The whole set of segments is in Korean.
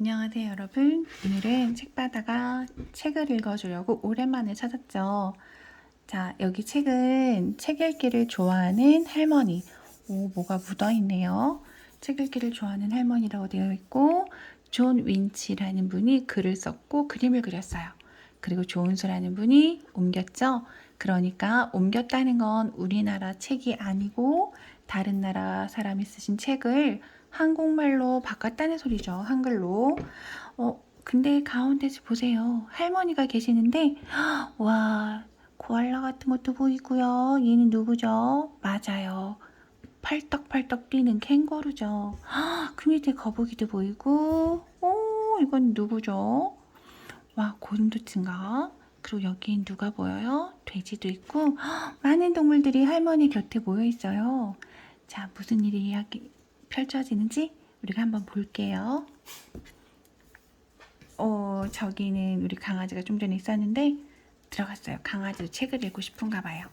안녕하세요, 여러분. 오늘은 책바다가 책을 읽어주려고 오랜만에 찾았죠. 자, 여기 책은 책 읽기를 좋아하는 할머니. 오, 뭐가 묻어있네요. 책 읽기를 좋아하는 할머니라고 되어 있고, 존 윈치라는 분이 글을 썼고 그림을 그렸어요. 그리고 조은수라는 분이 옮겼죠. 그러니까 옮겼다는 건 우리나라 책이 아니고 다른 나라 사람이 쓰신 책을 한국말로 바꿨다는 소리죠. 한글로. 어, 근데 가운데 보세요. 할머니가 계시는데, 와, 코알라 같은 것도 보이고요. 얘는 누구죠? 맞아요. 팔떡팔떡 뛰는 캥거루죠. 그 밑에 거북이도 보이고, 오, 이건 누구죠? 와, 고슴도치인가? 그리고 여긴 누가 보여요? 돼지도 있고, 많은 동물들이 할머니 곁에 모여 있어요. 자, 무슨 일이 이야기, 펼쳐지는지 우리가 한번 볼게요. 어, 저기는 우리 강아지가 좀 전에 있었는데 들어갔어요. 강아지도 책을 읽고 싶은가 봐요.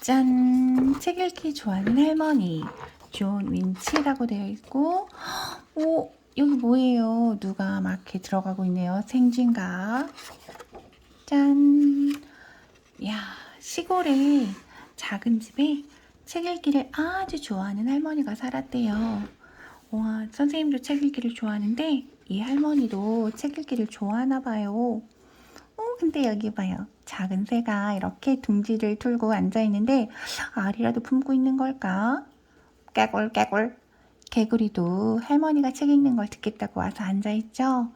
짠! 책 읽기 좋아하는 할머니. 존 윈치라고 되어 있고, 오, 여기 뭐예요? 누가 막 이렇게 들어가고 있네요. 생쥐인가? 짠! 야, 시골에 작은 집에 책 읽기를 아주 좋아하는 할머니가 살았대요. 와, 선생님도 책 읽기를 좋아하는데 이 할머니도 책 읽기를 좋아하나 봐요. 어, 근데 여기 봐요. 작은 새가 이렇게 둥지를 틀고 앉아 있는데 알이라도 품고 있는 걸까? 깨골 깨골. 개구리도 할머니가 책 읽는 걸 듣겠다고 와서 앉아 있죠.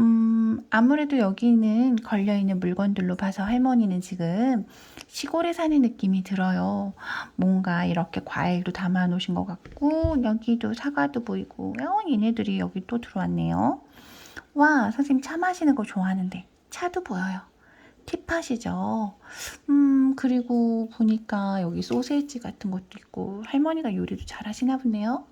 음, 아무래도 여기는 걸려있는 물건들로 봐서 할머니는 지금 시골에 사는 느낌이 들어요. 뭔가 이렇게 과일도 담아 놓으신 것 같고, 여기도 사과도 보이고, 어, 얘네들이 여기 또 들어왔네요. 와, 선생님 차 마시는 거 좋아하는데, 차도 보여요. 티팟이죠. 음, 그리고 보니까 여기 소세지 같은 것도 있고, 할머니가 요리도 잘 하시나 보네요.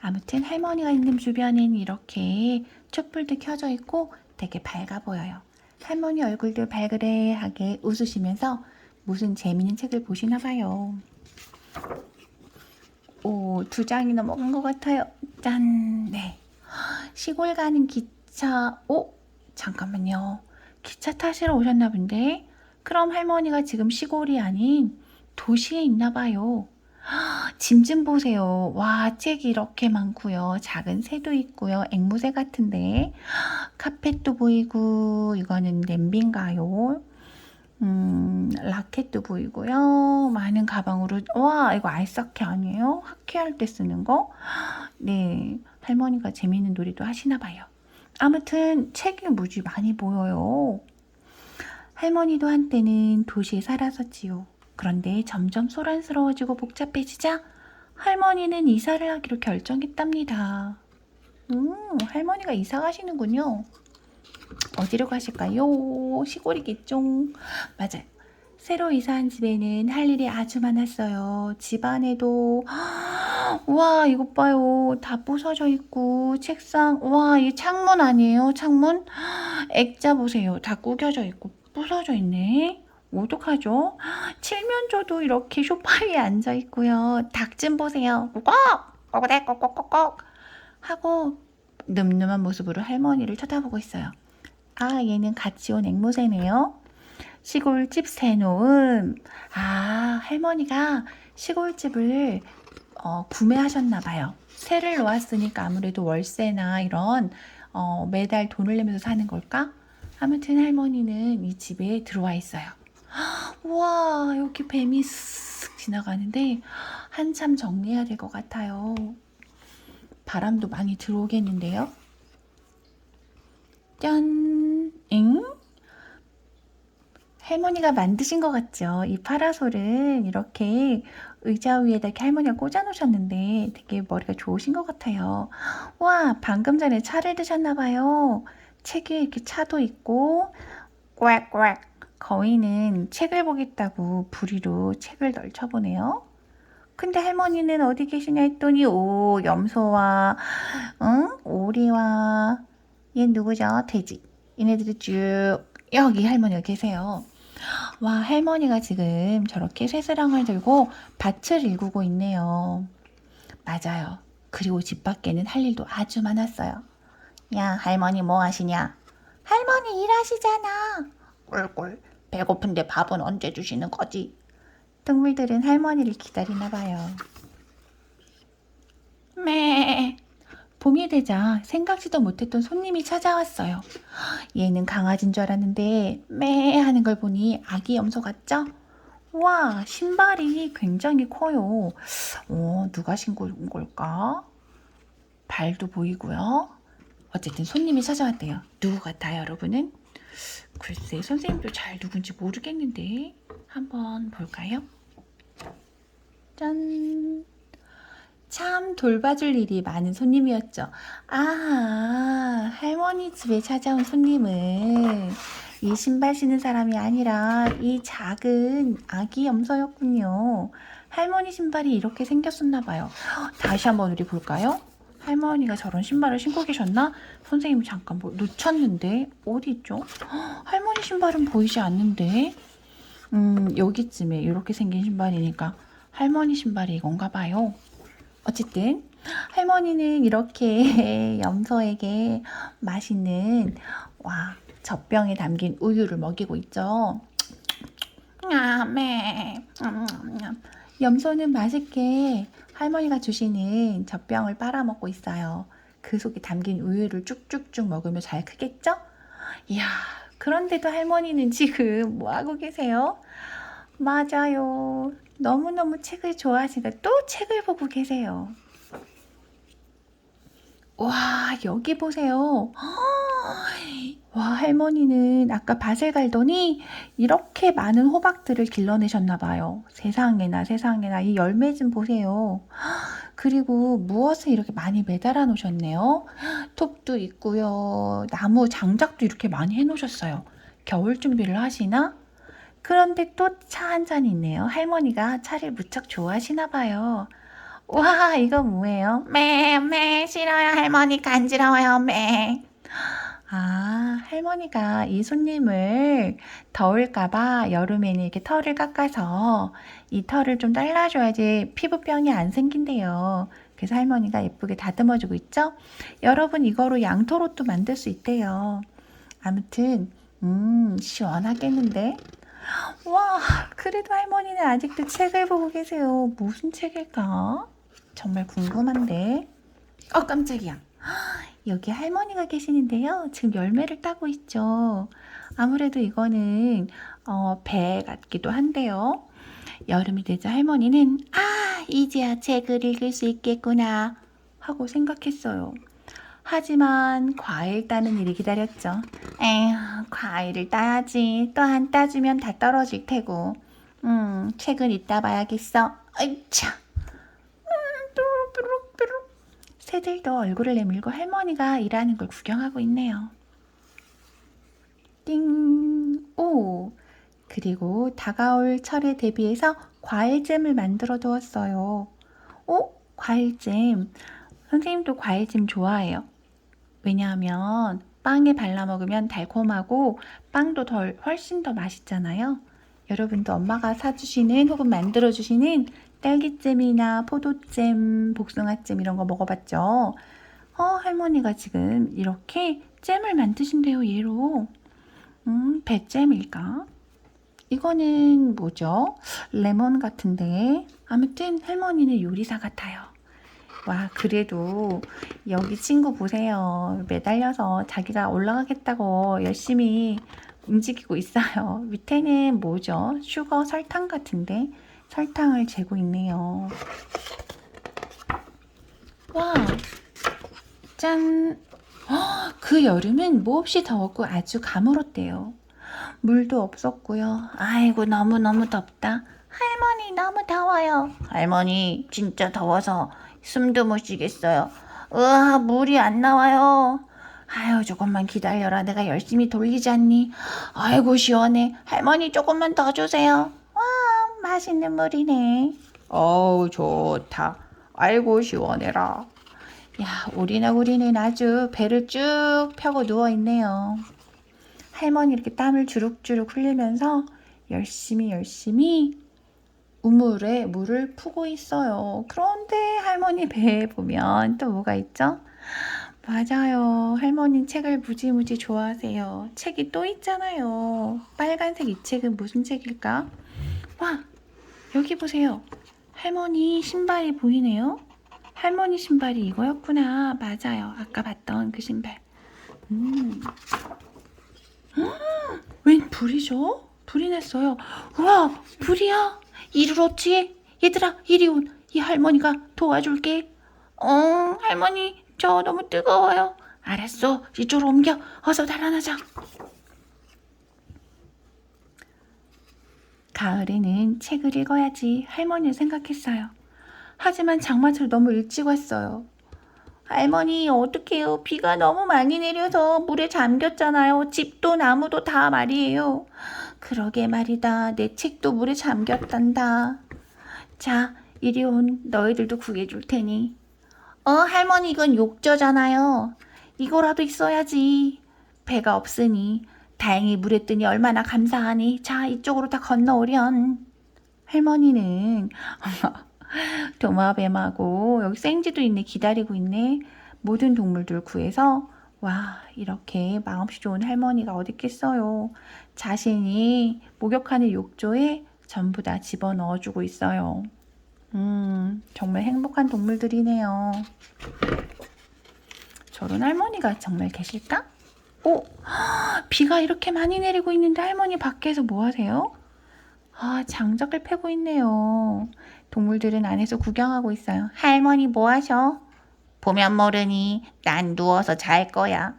아무튼 할머니가 있는 주변에는 이렇게 촛불도 켜져 있고 되게 밝아 보여요. 할머니 얼굴도 발그레하게 웃으시면서 무슨 재밌는 책을 보시나 봐요. 오, 두 장이나 먹은 것 같아요. 짠, 네. 시골 가는 기차, 오, 잠깐만요. 기차 타시러 오셨나 본데? 그럼 할머니가 지금 시골이 아닌 도시에 있나 봐요. 짐 좀 보세요. 와, 책이 이렇게 많고요. 작은 새도 있고요. 앵무새 같은데. 카펫도 보이고, 이거는 냄비인가요? 음, 라켓도 보이고요. 많은 가방으로, 와, 이거 아이스하키 아니에요? 하키할 때 쓰는 거? 네, 할머니가 재밌는 놀이도 하시나 봐요. 아무튼 책이 무지 많이 보여요. 할머니도 한때는 도시에 살았었지요. 그런데 점점 소란스러워지고 복잡해지자 할머니는 이사를 하기로 결정했답니다. 음, 할머니가 이사 가시는군요. 어디로 가실까요? 시골이겠죠? 맞아요. 새로 이사한 집에는 할 일이 아주 많았어요. 집 안에도 와 이것 봐요. 다 부서져 있고 책상 와이 창문 아니에요? 창문? 액자 보세요. 다 구겨져 있고 부서져 있네. 어떡하죠? 칠면조도 이렇게 소파 위에 앉아 있고요. 닭 좀 보세요. 꼭! 꼬꼬대 꼭꼭꼭꼭 하고 늠름한 모습으로 할머니를 쳐다보고 있어요. 아, 얘는 같이 온 앵무새네요. 시골집 새놓음. 아, 할머니가 시골집을 어, 구매하셨나 봐요. 새를 놓았으니까 아무래도 월세나 이런 어, 매달 돈을 내면서 사는 걸까? 아무튼 할머니는 이 집에 들어와 있어요. 우와, 여기 뱀이 쓱 지나가는데 한참 정리해야 될 것 같아요. 바람도 많이 들어오겠는데요. 짠, 응? 할머니가 만드신 것 같죠? 이 파라솔은 이렇게 의자 위에다 이렇게 할머니가 꽂아 놓으셨는데 되게 머리가 좋으신 것 같아요. 와, 방금 전에 차를 드셨나 봐요. 책에 이렇게 차도 있고, 꽥꽥. 거위는 책을 보겠다고 부리로 책을 널쳐보네요. 근데 할머니는 어디 계시냐 했더니 오 염소와 응 오리와 얘 누구죠 돼지 얘네들이 쭉 여기 할머니가 계세요. 와 할머니가 지금 저렇게 쇠스랑을 들고 밭을 일구고 있네요. 맞아요. 그리고 집 밖에는 할 일도 아주 많았어요. 야, 할머니 뭐 하시냐? 할머니 일하시잖아. 꿀꿀. 배고픈데 밥은 언제 주시는 거지? 동물들은 할머니를 기다리나 봐요. 매. 봄이 되자 생각지도 못했던 손님이 찾아왔어요. 얘는 강아지인 줄 알았는데 매 하는 걸 보니 아기 염소 같죠? 와, 신발이 굉장히 커요. 어, 누가 신고 온 걸까? 발도 보이고요. 어쨌든 손님이 찾아왔대요. 누구 같아요, 여러분은? 글쎄, 선생님도 잘 누군지 모르겠는데 한번 볼까요? 짠. 참 돌봐줄 일이 많은 손님이었죠. 아, 할머니 집에 찾아온 손님은 이 신발 신는 사람이 아니라 이 작은 아기 염소였군요. 할머니 신발이 이렇게 생겼었나 봐요. 다시 한번 우리 볼까요? 할머니가 저런 신발을 신고 계셨나? 선생님이 잠깐 뭐 놓쳤는데 어디 있죠? 할머니 신발은 보이지 않는데 음 여기쯤에 이렇게 생긴 신발이니까 할머니 신발이 이건가 봐요. 어쨌든 할머니는 이렇게 염소에게 맛있는 와 젖병에 담긴 우유를 먹이고 있죠. 아, 네. 염소는 맛있게 할머니가 주시는 젖병을 빨아먹고 있어요. 그 속에 담긴 우유를 쭉쭉쭉 먹으면 잘 크겠죠? 이야, 그런데도 할머니는 지금 뭐 하고 계세요? 맞아요. 너무너무 책을 좋아하시니까 또 책을 보고 계세요. 와, 여기 보세요. 와, 할머니는 아까 밭을 갈더니 이렇게 많은 호박들을 길러내셨나 봐요. 세상에나 세상에나 이 열매 좀 보세요. 그리고 무엇을 이렇게 많이 매달아 놓으셨네요. 톱도 있고요. 나무 장작도 이렇게 많이 해 놓으셨어요. 겨울 준비를 하시나? 그런데 또 차 한 잔 있네요. 할머니가 차를 무척 좋아하시나 봐요. 와, 이거 뭐예요? 매, 매, 싫어요. 할머니 간지러워요. 매. 아, 할머니가 이 손님을 더울까봐 여름에는 이렇게 털을 깎아서 이 털을 좀 잘라줘야지 피부병이 안 생긴대요. 그래서 할머니가 예쁘게 다듬어주고 있죠? 여러분, 이거로 양토로또 만들 수 있대요. 아무튼, 음, 시원하겠는데? 와, 그래도 할머니는 아직도 책을 보고 계세요. 무슨 책일까? 정말 궁금한데. 어, 깜짝이야. 여기 할머니가 계시는데요. 지금 열매를 따고 있죠. 아무래도 이거는 어, 배 같기도 한데요. 여름이 되자 할머니는 아, 이제야 책을 읽을 수 있겠구나 하고 생각했어요. 하지만 과일 따는 일이 기다렸죠. 에휴, 과일을 따야지. 또 안 따주면 다 떨어질 테고. 음, 책은 이따 봐야겠어. 아이차. 음, 뾰룩뾰룩뾰룩. 새들도 얼굴을 내밀고 할머니가 일하는 걸 구경하고 있네요. 띵. 오. 그리고 다가올 철에 대비해서 과일잼을 만들어 두었어요. 오, 과일잼. 선생님도 과일잼 좋아해요. 왜냐하면 빵에 발라 먹으면 달콤하고 빵도 덜 훨씬 더 맛있잖아요. 여러분도 엄마가 사주시는 혹은 만들어주시는 딸기잼이나 포도잼, 복숭아잼 이런 거 먹어봤죠? 어, 할머니가 지금 이렇게 잼을 만드신대요, 얘로. 음, 배잼일까? 이거는 뭐죠? 레몬 같은데. 아무튼 할머니는 요리사 같아요. 와, 그래도 여기 친구 보세요. 매달려서 자기가 올라가겠다고 열심히 움직이고 있어요. 밑에는 뭐죠? 슈거 설탕 같은데 설탕을 재고 있네요. 와, 짠. 헉, 그 여름은 몹시 더웠고 아주 가물었대요. 물도 없었고요. 아이고 너무너무 덥다. 할머니 너무 더워요. 할머니 진짜 더워서 숨도 못 쉬겠어요. 으아 물이 안 나와요. 아유 조금만 기다려라. 내가 열심히 돌리지 않니? 아이고 시원해. 할머니 조금만 더 주세요. 와 맛있는 물이네. 어우 좋다. 아이고 시원해라. 야 우리나 우리는 아주 배를 쭉 펴고 누워 있네요. 할머니 이렇게 땀을 주룩주룩 흘리면서 열심히 열심히 우물에 물을 푸고 있어요. 그런데 할머니 배에 보면 또 뭐가 있죠? 맞아요. 할머니 책을 무지무지 좋아하세요. 책이 또 있잖아요. 빨간색 이 책은 무슨 책일까? 와, 여기 보세요. 할머니 신발이 보이네요. 할머니 신발이 이거였구나. 맞아요. 아까 봤던 그 신발. 음. 음, 웬 불이죠? 불이 났어요. 우와, 불이야. 이를 어찌? 얘들아, 이리 온. 이 할머니가 도와줄게. 어, 할머니, 저 너무 뜨거워요. 알았어. 이쪽으로 옮겨. 어서 달아나자. 가을에는 책을 읽어야지 할머니 생각했어요. 하지만 장마철 너무 일찍 왔어요. 할머니, 어떡해요. 비가 너무 많이 내려서 물에 잠겼잖아요. 집도 나무도 다 말이에요. 그러게 말이다. 내 책도 물에 잠겼단다. 자, 이리 온. 너희들도 구해줄 테니. 어, 할머니, 이건 욕조잖아요. 이거라도 있어야지. 배가 없으니. 다행히 물에 뜨니 얼마나 감사하니. 자, 이쪽으로 다 건너오련. 할머니는 도마뱀하고 여기 생쥐도 있네. 기다리고 있네. 모든 동물들 구해서 와, 이렇게 마음씨 좋은 할머니가 어디 있겠어요. 자신이 목욕하는 욕조에 전부 다 집어 넣어주고 있어요. 음, 정말 행복한 동물들이네요. 저런 할머니가 정말 계실까? 오, 비가 이렇게 많이 내리고 있는데 할머니 밖에서 뭐 하세요? 아, 장작을 패고 있네요. 동물들은 안에서 구경하고 있어요. 할머니 뭐 하셔? 보면 모르니 난 누워서 잘 거야.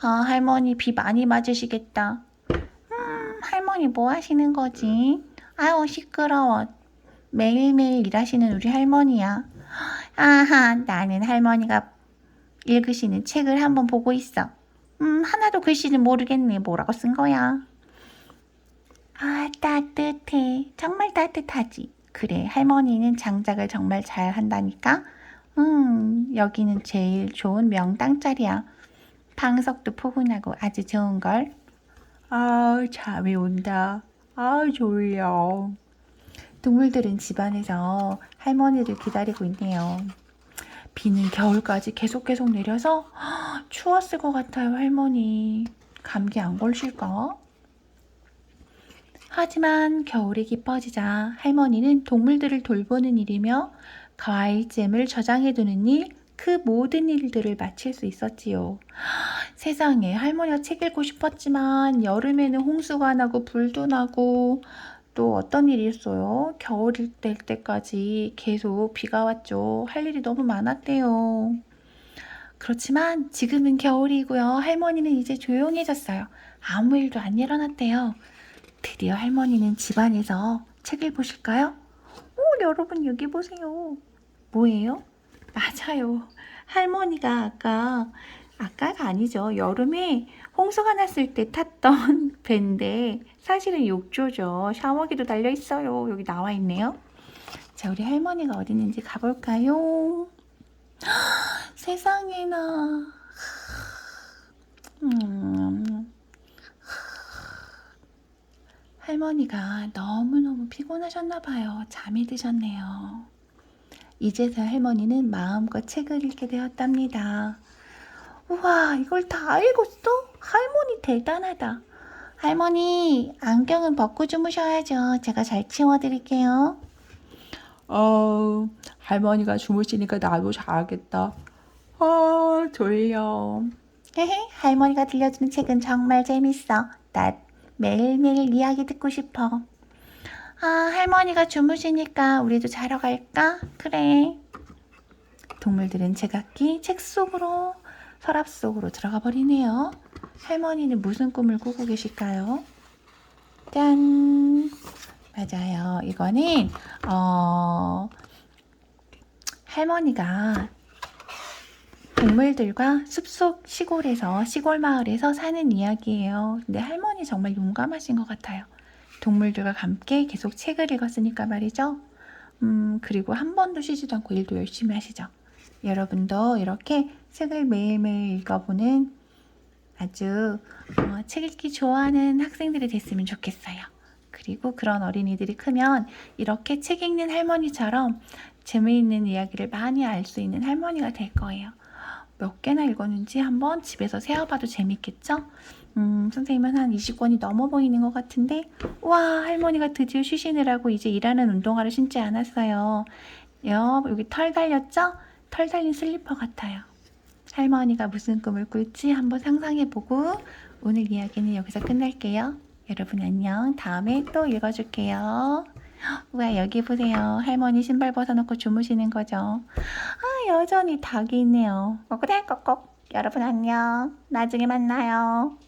아, 할머니 비 많이 맞으시겠다. 음, 할머니 뭐 하시는 거지? 아유, 시끄러워. 매일매일 일하시는 우리 할머니야. 아하, 나는 할머니가 읽으시는 책을 한번 보고 있어. 음, 하나도 글씨는 모르겠네. 뭐라고 쓴 거야? 아, 따뜻해. 정말 따뜻하지. 그래, 할머니는 장작을 정말 잘 한다니까? 음, 여기는 제일 좋은 명당 자리야. 방석도 포근하고 아주 좋은 걸. 아, 잠이 온다. 아, 졸려. 동물들은 집안에서 할머니를 기다리고 있네요. 비는 겨울까지 계속 계속 내려서 헉, 추웠을 것 같아요, 할머니. 감기 안 걸리실까? 하지만 겨울이 깊어지자 할머니는 동물들을 돌보는 일이며 과일잼을 저장해두는 일, 그 모든 일들을 마칠 수 있었지요. 세상에 할머니가 책 읽고 싶었지만 여름에는 홍수가 나고 불도 나고 또 어떤 일이 있어요? 겨울일 될 때까지 계속 비가 왔죠. 할 일이 너무 많았대요. 그렇지만 지금은 겨울이고요. 할머니는 이제 조용해졌어요. 아무 일도 안 일어났대요. 드디어 할머니는 집안에서 책을 보실까요? 오, 여러분 여기 보세요. 뭐예요? 맞아요. 할머니가 아까 아까가 아니죠. 여름에 홍수가 났을 때 탔던 배인데 사실은 욕조죠. 샤워기도 달려 있어요. 여기 나와 있네요. 자, 우리 할머니가 어디 있는지 가볼까요? 세상에나. 음. 할머니가 너무너무 피곤하셨나 봐요. 잠이 드셨네요. 이제서 할머니는 마음껏 책을 읽게 되었답니다. 우와, 이걸 다 읽었어? 할머니 대단하다. 할머니, 안경은 벗고 주무셔야죠. 제가 잘 치워드릴게요. 어, 할머니가 주무시니까 나도 자야겠다. 아, 졸려. 헤헤, 할머니가 들려주는 책은 정말 재밌어. 나 매일매일 이야기 듣고 싶어. 아, 할머니가 주무시니까 우리도 자러 갈까? 그래. 동물들은 제각기 책 속으로, 서랍 속으로 들어가 버리네요. 할머니는 무슨 꿈을 꾸고 계실까요? 짠! 맞아요. 이거는, 어, 할머니가 동물들과 숲속 시골에서 시골 마을에서 사는 이야기예요. 근데 할머니 정말 용감하신 것 같아요. 동물들과 함께 계속 책을 읽었으니까 말이죠. 음, 그리고 한 번도 쉬지도 않고 일도 열심히 하시죠. 여러분도 이렇게 책을 매일매일 읽어보는 아주 어, 책 읽기 좋아하는 학생들이 됐으면 좋겠어요. 그리고 그런 어린이들이 크면 이렇게 책 읽는 할머니처럼 재미있는 이야기를 많이 알 수 있는 할머니가 될 거예요. 몇 개나 읽었는지 한번 집에서 세어봐도 재밌겠죠? 음, 선생님은 한 20권이 넘어 보이는 것 같은데, 와, 할머니가 드디어 쉬시느라고 이제 일하는 운동화를 신지 않았어요. 여, 여기 털 달렸죠? 털 달린 슬리퍼 같아요. 할머니가 무슨 꿈을 꿀지 한번 상상해보고, 오늘 이야기는 여기서 끝낼게요. 여러분 안녕. 다음에 또 읽어줄게요. 와, 여기 보세요. 할머니 신발 벗어놓고 주무시는 거죠. 아, 여전히 닭이 있네요. 꼬꼬대 꼭꼭. 여러분 안녕. 나중에 만나요.